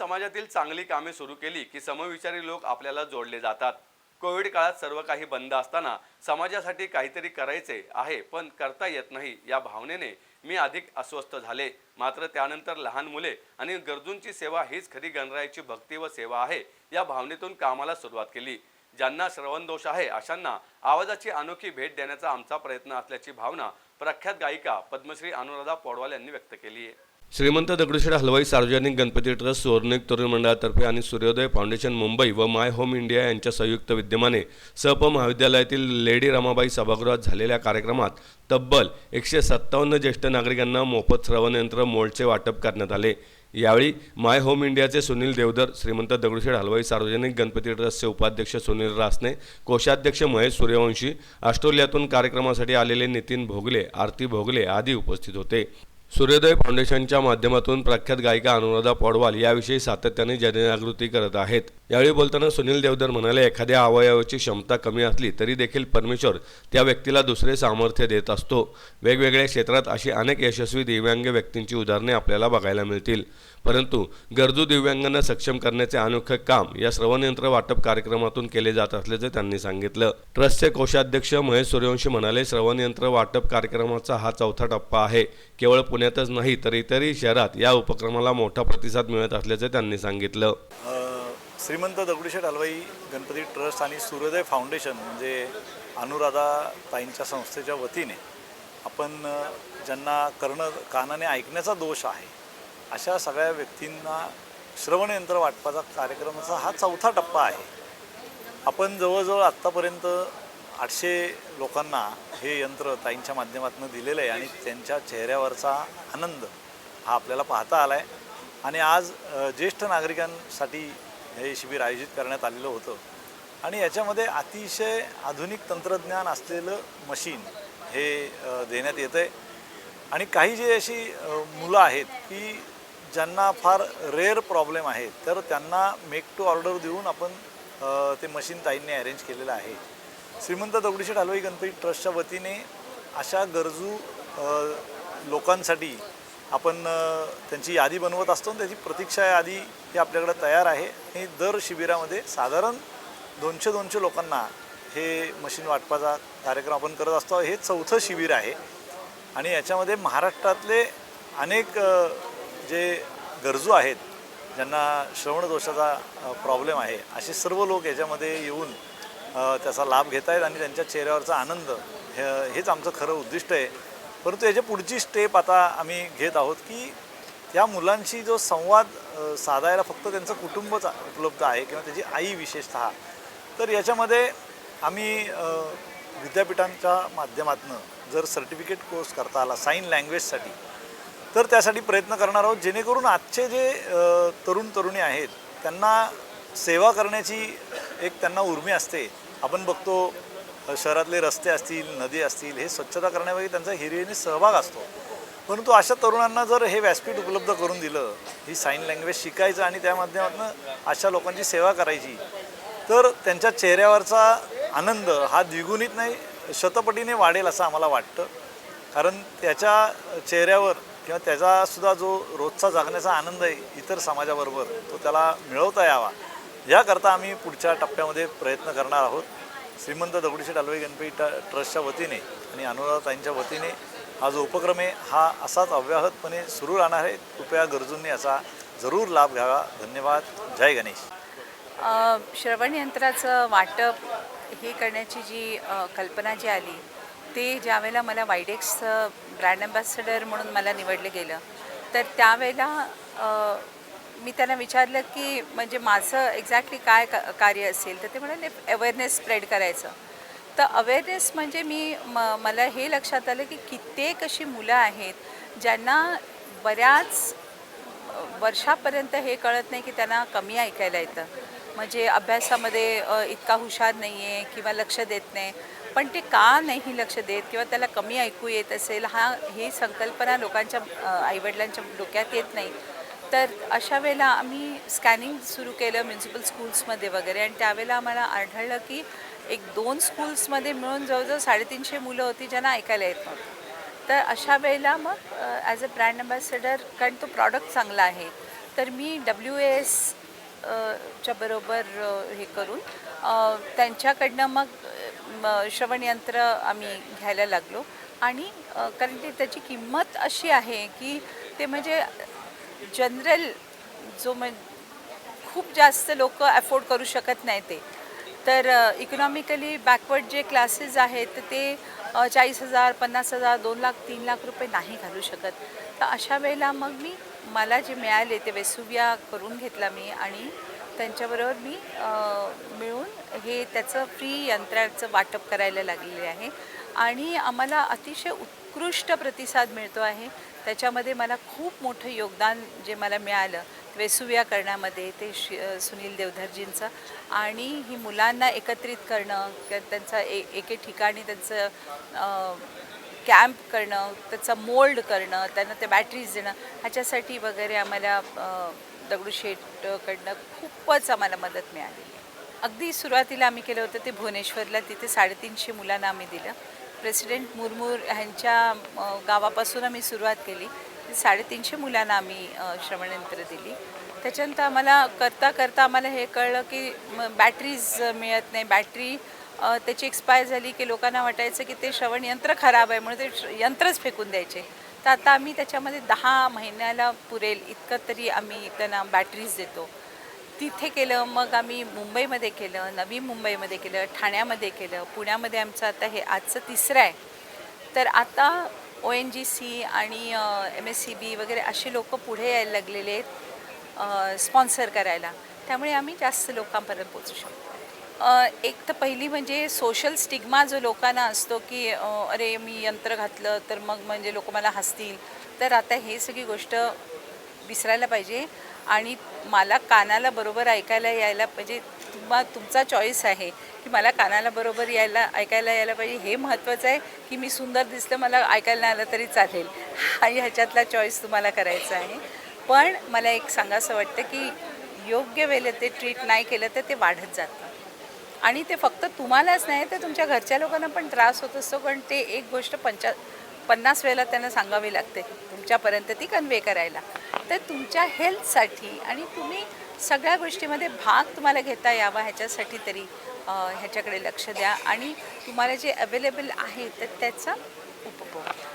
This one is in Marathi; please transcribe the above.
समाजातील चांगली कामे सुरू केली की समविचारी लोक आपल्याला जोडले जातात. कोविड काळात सर्व काही बंद असताना समाजासाठी काहीतरी करायचे आहे पण करता येत नाही या भावनेने मी अधिक अस्वस्थ झाले. मात्र त्यानंतर लहान मुले आणि गरजूंची सेवा हीच खरी गणरायाची भक्ती व सेवा आहे या भावनेतून कामाला सुरुवात केली. ज्यांना श्रवण दोष आहे अशांना आवाजाची अनोखी भेट देण्याचा आमचा प्रयत्न असल्याची भावना प्रख्यात गायिका पद्मश्री अनुराधा पौडवाल यांनी व्यक्त केली आहे. श्रीमंत दगडूशेठ हलवाई सार्वजनिक गणपती ट्रस्ट सुवर्णिक तरुण मंडळातर्फे आणि सूर्योदय फाउंडेशन मुंबई व माय होम इंडिया यांच्या संयुक्त विद्यमाने सप महाविद्यालयातील लेडी रमाबाई सभागृहात झालेल्या कार्यक्रमात तब्बल एकशे सत्तावन्न ज्येष्ठ नागरिकांना मोफत श्रवणयंत्र मोल्डचे वाटप करण्यात आले. यावेळी माय होम इंडियाचे सुनील देवधर श्रीमंत दगडूशेठ हलवाई सार्वजनिक गणपती ट्रस्टचे उपाध्यक्ष सुनील रासने कोषाध्यक्ष महेश सूर्यवंशी ऑस्ट्रेलियातून कार्यक्रमासाठी आलेले नितीन भोगले आरती भोगले आदी उपस्थित होते. सूर्योदय फाउंडेशनच्या माध्यमातून प्रख्यात गायिका अनुराधा पौडवाल याविषयी सातत्याने जनजागृती करत आहेत. यावेळी बोलताना सुनील देवधर म्हणाले एखाद्या अवयवाची क्षमता कमी असली तरी देखील परमेश्वर त्या व्यक्तीला दुसरे सामर्थ्य देत असतो. वेगवेगळ्या क्षेत्रात अशी अनेक यशस्वी दिव्यांग व्यक्तींची उदाहरणे आपल्याला बघायला मिळतील. परंतु गरजू दिव्यांगांना सक्षम करण्याचे अनोखे काम या श्रवणयंत्र वाटप कार्यक्रमातून केले जात असल्याचे त्यांनी सांगितलं. ट्रस्टचे कोषाध्यक्ष महेश सूर्यवंशी म्हणाले श्रवणयंत्र वाटप कार्यक्रमाचा हा चौथा टप्पा आहे. केवळ पुण्यातच नाही तर इतरही शहरात या उपक्रमाला मोठा प्रतिसाद मिळत असल्याचे त्यांनी सांगितलं. श्रीमंत दगडूशेठ हलवाई गणपती ट्रस्ट आणि सूर्योदय फाउंडेशन म्हणजे अनुराधा ताईंच्या संस्थेच्या वतीने आपण ज्यांना कर्ण कानाने ऐकण्याचा दोष आहे अशा सगळ्या व्यक्तींना श्रवणयंत्र वाटपाचा कार्यक्रमाचा हा चौथा टप्पा आहे. आपण जवळजवळ आत्तापर्यंत आठशे लोकांना हे यंत्र ताईंच्या माध्यमातून दिलेलं आहे आणि त्यांच्या चेहऱ्यावरचा आनंद हा आपल्याला पाहता आला आहे आणि आज ज्येष्ठ नागरिकांसाठी हे शिबिर आयोजित करण्यात आलेलं होतं. आणि याच्यामध्ये अतिशय आधुनिक तंत्रज्ञान असलेलं मशीन हे देण्यात येतं आहे आणि काही जे अशी मुलं आहेत की ज्यांना फार रेअर प्रॉब्लेम आहेत तर त्यांना मेक टू ऑर्डर देऊन आपण ते मशीन ताईंनी अरेंज केलेलं आहे. श्रीमंत दगडूशेठ हलवाई गणपती ट्रस्टच्या वतीने अशा गरजू लोकांसाठी आपण त्यांची यादी बनवत असतो आणि त्याची प्रतीक्षा यादी ही आपल्याकडे तयार आहे. आणि दर शिबिरामध्ये साधारण दोनशे दोनशे लोकांना हे मशीन वाटपाचा कार्यक्रम आपण करत असतो. हे चौथं शिबिर आहे. आणि याच्यामध्ये महाराष्ट्रातले अनेक जे गरजू आहेत ज्यांना श्रवणदोषाचा प्रॉब्लेम आहे असे सर्व लोक याच्यामध्ये येऊन त्याचा लाभ घेत आहेत आणि त्यांच्या चेहऱ्यावरचा आनंद हे- हेच आमचं खरं उद्दिष्ट आहे. परंतु याच्या पुढची स्टेप आता आम्ही घेत आहोत की त्या मुलांशी जो संवाद साधायला फक्त त्यांचं कुटुंबच उपलब्ध आहे किंवा त्याची आई विशेषतः तर याच्यामध्ये आम्ही विद्यापीठांच्या माध्यमातून जर सर्टिफिकेट कोर्स करता आला साईन लँग्वेजसाठी तर त्यासाठी प्रयत्न करणार आहोत जेणेकरून आजचे जे तरुण तरुणी आहेत त्यांना सेवा करण्याची एक त्यांना उर्मी असते. आपण बघतो शहरातले रस्ते असतील नदी असतील हे स्वच्छता करण्यामध्ये त्यांचा हिरियेने सहभाग असतो. परंतु अशा तरुणांना जर हे व्यासपीठ उपलब्ध करून दिलं ही साईन लँग्वेज शिकायचं आणि त्या माध्यमातून अशा लोकांची सेवा करायची तर त्यांच्या चेहऱ्यावरचा आनंद हा द्विगुणित नाही शतपटीने वाढेल असं आम्हाला वाटतं. कारण त्याच्या चेहऱ्यावर किंवा त्याचासुद्धा जो रोजचा जागण्याचा आनंद आहे इतर समाजाबरोबर तो त्याला मिळवता यावा. याकरता आम्ही पुढच्या टप्प्यामध्ये प्रयत्न करणार आहोत. श्रीमंत दगडूशेठ हलवाई गणपती ट- ट्रस्टच्या वतीने आणि अनुराधाताईंच्या वतीने हा जो उपक्रम आहे हा असाच अव्याहतपणे सुरू राहणार आहे. कृपया गरजूंनी याचा जरूर लाभ घ्यावा. धन्यवाद. जय गणेश. अ, श्रवण यंत्राचं वाटप हे करण्याची जी कल्पना जी आली ते ज्यावेळेला मला वायडेक्स ब्रँड अँबॅसेडर म्हणून मला निवडलं गेलं तर त्यावेळेला मी त्यांना विचारलं की म्हणजे माझं एक्झॅक्टली काय का कार्य असेल तर ते म्हणाले अवेअरनेस स्प्रेड करायचं. तर अवेअरनेस म्हणजे मी म मला हे लक्षात आलं की कित्येक अशी मुलं आहेत ज्यांना बऱ्याच वर्षापर्यंत हे कळत नाही की त्यांना कमी ऐकायला येतं. म्हणजे अभ्यासामध्ये इतका हुशार नाही आहे किंवा लक्ष देत नाही. पण ते का नाही लक्ष देत किंवा त्याला कमी ऐकू येत असेल हा ही संकल्पना लोकांच्या आईवडिलांच्या डोक्यात येत नाही. तर अशा वेळेला आम्ही स्कॅनिंग सुरू केलं म्युन्सिपल स्कूल्समध्ये वगैरे. आणि त्यावेळेला आम्हाला आढळलं की एक दोन स्कूल्समध्ये मिळून जवळजवळ साडेतीनशे मुलं होती ज्यांना ऐकायला येत नव्हतं. तर अशा वेळेला मग ॲज अ ब्रँड अँबॅसेडर कारण तो प्रॉडक्ट चांगला आहे तर मी डब्ल्यू एस च्या बरोबर हे करून त्यांच्याकडनं मग श्रवणयंत्र आम्ही घ्यायला लागलो. आणि कारण ते त्याची किंमत अशी आहे की ते म्हणजे जनरल जो मग खूप जास्त लोक अफोर्ड करू शकत नाही ते. तर इकॉनॉमिकली बॅकवर्ड जे क्लासेस आहेत ते चाळीस हजार पन्नास हजार दोन लाख तीन लाख रुपये नाही घालू शकत. तर अशा वेळेला मग मी मला जे मिळाले ते वेसुविया करून घेतला मी आणि त्यांच्याबरोबर मी मिळून हे त्याचं फ्री यंत्राचं वाटप करायला लागलेले आहे. आणि आम्हाला अतिशय उत्कृष्ट प्रतिसाद मिळतो आहे. त्याच्यामध्ये मला खूप मोठं योगदान जे मला मिळालं वेसुविया करण्यामध्ये ते शि सुनील देवधरजींचं आणि ही मुलांना एकत्रित करणं त्यांचा ए एके ठिकाणी त्यांचं कॅम्प करणं त्याचं मोल्ड करणं त्यांना ते बॅटरीज देणं ह्याच्यासाठी वगैरे आम्हाला दगडूशेठकडनं खूपच आम्हाला मदत मिळाली. अगदी सुरुवातीला आम्ही केलं होतं ते भुवनेश्वरला तिथे साडेतीनशे मुलांना आम्ही दिलं. प्रेसिडेंट मुरमूर ह्यांच्या गावापासून आम्ही सुरुवात केली. साडेतीनशे मुलांना आम्ही श्रवणयंत्र दिली. त्याच्यानंतर आम्हाला करता करता आम्हाला हे कळलं की बॅटरीज मिळत नाही. बॅटरी त्याची एक्सपायर झाली की लोकांना वाटायचं की ते श्रवणयंत्र खराब आहे म्हणून ते श- यंत्रच फेकून द्यायचे. तर आता आम्ही त्याच्यामध्ये दहा महिन्याला पुरेल. इतकं तरी आम्ही त्यांना बॅटरीज देतो. तिथे केलं मग आम्ही मुंबईमध्ये केलं नवी मुंबईमध्ये केलं ठाण्यामध्ये केलं पुण्यामध्ये आमचं आता हे आजचं तिसरं आहे. तर आता ओ एन जी सी आणि एम एस सी बी वगैरे असे लोक पुढे यायला लागलेले आहेत स्पॉन्सर करायला. त्यामुळे आम्ही जास्त लोकांपर्यंत पोचू शकतो. एक तर पहिली म्हणजे सोशल स्टिग्मा जो लोकांना असतो की अरे मी यंत्र घातलं तर मग म्हणजे लोक मला हसतील. तर आता हे सगळी गोष्ट विसरायला पाहिजे. आणि मला कानाला बरोबर ऐकायला यायला पाहिजे तुम्हा तुमचा चॉईस आहे की मला कानाला बरोबर यायला ऐकायला यायला पाहिजे. हे महत्त्वाचं आहे की मी सुंदर दिसलं मला ऐकायला नाही आलं तरी चालेल. हा ह्याच्यातला चॉईस तुम्हाला करायचा आहे. पण मला एक सांगासं वाटतं की योग्य वेळेला ते ट्रीट नाही केलं तर ते वाढत जातं. आणि ते फक्त तुम्हालाच नाही तर तुमच्या घरच्या लोकांना पण त्रास होत असतो. कारण ते एक गोष्ट पंचा पन्नास वेळेला त्यांना सांगावी लागते तुमच्यापर्यंत ती कन्वे करायला. तर तुमच्या हेल्थसाठी आणि तुम्ही सगळ्या गोष्टीमध्ये भाग तुम्हाला घेता यावा ह्याच्यासाठी तरी ह्याच्याकडे लक्ष द्या. आणि तुम्हाला जे अवेलेबल आहे तर त्याचा उपभोग